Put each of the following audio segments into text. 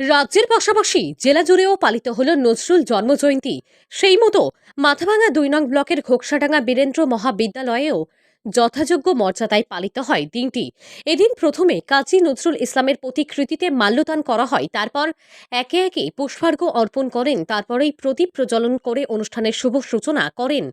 রাজ্যের পাশাপাশি জেলা জুড়েও পালিত হল নজরুল জন্মজয়ন্তী। সেই মতো মাথাভাঙা দুই নং ব্লকের ঘোকসাডাঙ্গা বীরেন্দ্র মহাবিদ্যালয়েও যথাযোগ্য মর্যাদায় পালিত হয় দিনটি। এদিন প্রথমে কাজী নজরুল ইসলামের প্রতিকৃতিতে মাল্যদান করা হয়, তারপর একে একে পুষ্পার্ঘ্য অর্পণ করেন, তারপরেই প্রদীপ প্রজ্বলন করে অনুষ্ঠানের শুভ সূচনা করেন।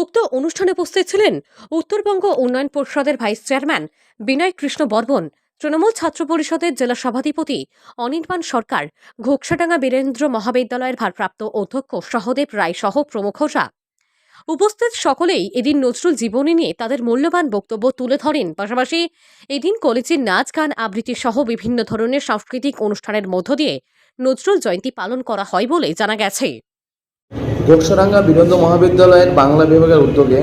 উক্ত অনুষ্ঠানে উপস্থিত ছিলেন উত্তরবঙ্গ উন্নয়ন পরিষদের ভাইস চেয়ারম্যান বিনয় কৃষ্ণ বর্মন তৃণমূল ছাত্র পরিষদের জেলা সভাধিপতি অনির্বাণ সরকার ঘোকসাডাঙ্গা বীরেন্দ্র মহাবিদ্যালয়ের ভারপ্রাপ্ত অধ্যক্ষ সহদেব রায় সহ প্রমুখরা উপস্থিত সকলেই এদিন নজরুল জীবনী নিয়ে তাদের মূল্যবান বক্তব্য তুলে ধরেন। পাশাপাশি এদিন কলেজের নাচ, গান, আবৃত্তি সহ বিভিন্ন ধরনের সাংস্কৃতিক অনুষ্ঠানের মধ্য দিয়ে নজরুল জয়ন্তী পালন করা হয় বলে জানা গেছে। ঘোকসারাঙ্গা বীরেন্দ্র মহাবিদ্যালয়ের বাংলা বিভাগের উদ্যোগে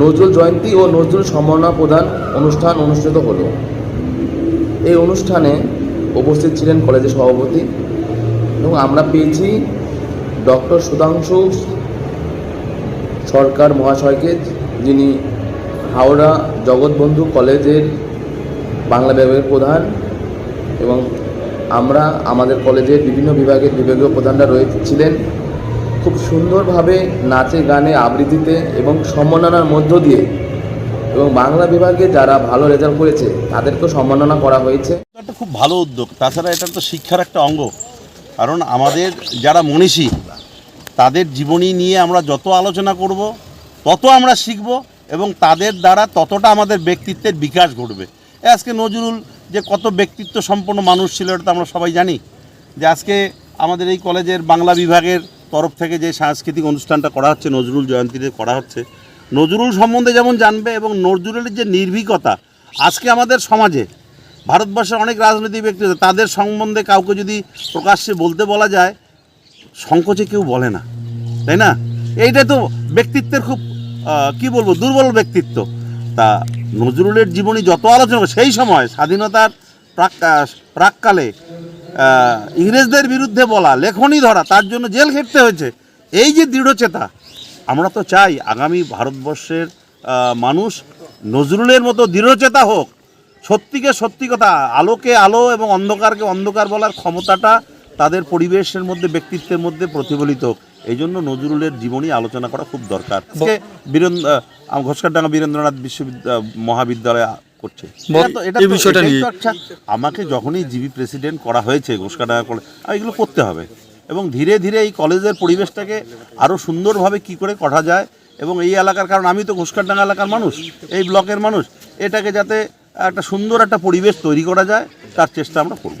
নজরুল জয়ন্তী ও নজরুল সম্মাননা প্রদান অনুষ্ঠান অনুষ্ঠিত হলো। এই অনুষ্ঠানে উপস্থিত ছিলেন কলেজের সভাপতি এবং আমরা পেয়েছি ডক্টর সুধাংশু সরকার মহাশয়কে, যিনি হাওড়া জগৎবন্ধু কলেজের বাংলা বিভাগের প্রধান এবং আমরা আমাদের কলেজের বিভিন্ন বিভাগের বিভাগীয় প্রধানরা রয়েছিলেন। খুব সুন্দরভাবে নাচে গানে আবৃত্তিতে এবং সম্মাননার মধ্য দিয়ে এবং বাংলা বিভাগে যারা ভালো রেজাল্ট করেছে, তাদেরকেও সম্মাননা করা হয়েছে। একটা খুব ভালো উদ্যোগ। তাছাড়া এটা তো শিক্ষার একটা অঙ্গ। কারণ আমাদের যারা মনীষী, তাদের জীবনী নিয়ে আমরা যত আলোচনা করব, তত আমরা শিখব এবং তাদের দ্বারা ততটা আমাদের ব্যক্তিত্বের বিকাশ ঘটবে। আজকে নজরুল যে কত ব্যক্তিত্ব সম্পন্ন মানুষ ছিল, এটা তো আমরা সবাই জানি। যে আজকে আমাদের এই কলেজের বাংলা বিভাগের তরফ থেকে যে সাংস্কৃতিক অনুষ্ঠানটা করা হচ্ছে, নজরুল জয়ন্তীতে করা হচ্ছে, নজরুল সম্বন্ধে যেমন জানবে এবং নজরুলের যে নির্ভীকতা, আজকে আমাদের সমাজে, ভারতবর্ষের অনেক রাজনৈতিক ব্যক্তি তাদের সম্বন্ধে কাউকে যদি প্রকাশ্যে বলতে বলা যায়, সংকোচে কেউ বলে না, তাই না? এইটা তো ব্যক্তিত্বের খুব কি বলব, দুর্বল ব্যক্তিত্ব। তা নজরুলের জীবনী যত আলোচনা, সেই সময় স্বাধীনতার প্রাক প্রাককালে ইংরেজদের বিরুদ্ধে বলা লেখনী ধরা তার জন্য জেল খেটতে হয়েছে। এই যে দৃঢ়চেতা আমরা তো চাই আগামী ভারতবর্ষের মানুষ নজরুলের মতো দৃঢ়চেতা হোক। সত্যিকে সত্যি কথা আলোকে আলো এবং অন্ধকারকে অন্ধকার বলার ক্ষমতাটা তাদের পরিবেশের মধ্যে ব্যক্তিত্বের মধ্যে প্রতিফলিত হোক। এই জন্য নজরুলের জীবনী আলোচনা করা খুব দরকার। বীরেন্দ্র ঘোষকারডাঙ্গা বীরেন্দ্রনাথ বিশ্ববিদ্যালয় মহাবিদ্যালয় করছে। এটা এই বিষয়টা নিয়ে। আমাকে যখনই জিবি প্রেসিডেন্ট করা হয়েছে ঘোষকাটা করে আর এগুলো করতে হবে। এবং ধীরে ধীরে এই কলেজের পরিবেশটাকে আরও সুন্দরভাবে কি করে করা যায় এবং এই এলাকার কারণ আমি তো ঘোষকাটাঙ্গা এলাকার মানুষ এই ব্লকের মানুষ এটাকে যাতে একটা সুন্দর একটা পরিবেশ তৈরি করা যায় তার চেষ্টা আমরা করব।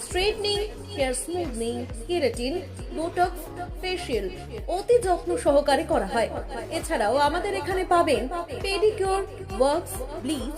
straightening hair smoothing keratin botox facial অতি যত্ন সহকারে করা হয়। এছাড়াও আমাদের এখানে পাবেন pedicure works bleach